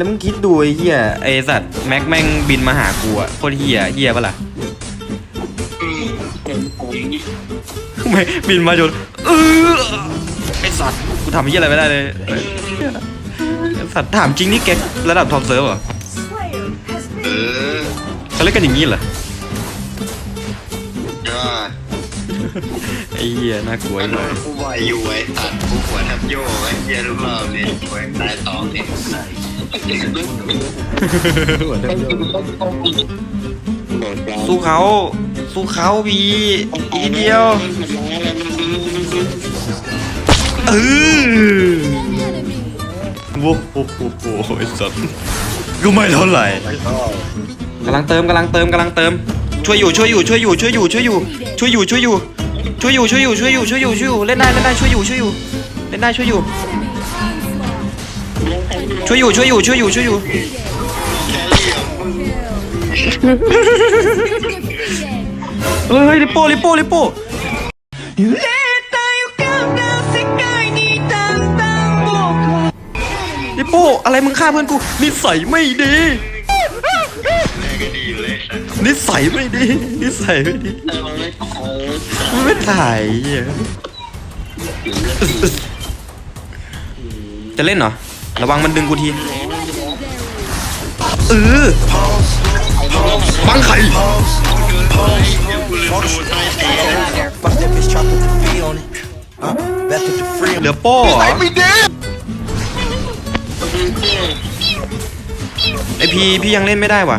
แล้วมึงคิดดูไอ้เหี้ยไอ้สัตว์แม็กแม่งบินมาหากูอะโคตรเหี้ยเหี้ยปะล่ะไม่บินมาจนเออไอสัตว์กูทำยี่อะไรไม่ได้เลยไอ้สัตว์ถามจริงนี่แกระดับท็อปเซิร์ฟเหรอเออเขาเล่นกันอย่างนี้เหรอ ไอ้เหี้ยน่ากลัวไอ้เลยผู้บอยอยู่ไว้ตัดผู้หัวทับโยไอ้เฮียทุกรอบเนี่ยไว้ตายสองเนี่ยสู้เขาสู้เขาพี่อีกเดียวเออโว้โหโอ้โหไอ้สัตว์ก็ไม่เท่าไหร่กำลังเติมกำลังเติมกำลังเติม ช่วยอยู่ช่วยอยู่ช่วยอยู่ช่วยอยู่ช่วยอยู่ช่วยอยู่ช่วยอยู่ช่วยอยู่ช่วยอยู่ช่วยอยู่ช่วยอยู่ช่วยอยู่เล่นได้เล่นได้ช่วยอยู่ช่วยอยู่เล่นได้ช่วยอยู่ช่วยอยู่ช่วยอยู่ช่วยอยู่ช่วยอยู่เฮ้ยลิปโป้ลิปโป้ลิปโป้ลิปโป้อะไรมึงฆ่าเพื่อนกูนิสัยไม่ดี นิสัยไม่ดีนิสัยไม่ดีไม่ถ่ายอย่เงจะเล่นเหรอ ระวังมันดึงกูทีเออบังไข่เหลือโป้อไอพีพี่ยังเล่นไม่ได้วะ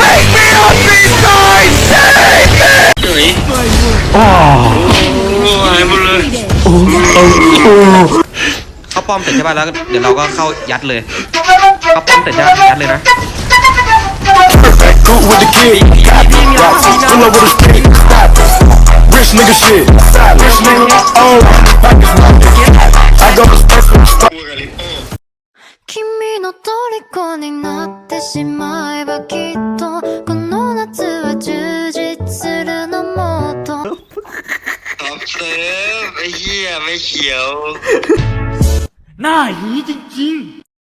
up! Wake me up inside! Save me! เฮ้ยโอ้ยหมดเลยเข้าป้อมเสร็จใช่ป่ะแล้วเดี๋ยวเราก็เข้ายัดเลยเข้าป้อมเสร็จจะยัดเลยนะ Cool with the kid. Rocks, pull up with a stick. Rich nigga shit. Rich nigga. Oh, pockets loaded. I ท็อปเซิร์ฟไอ้เหี้ยไม่เขียว หน้าหีจริงๆ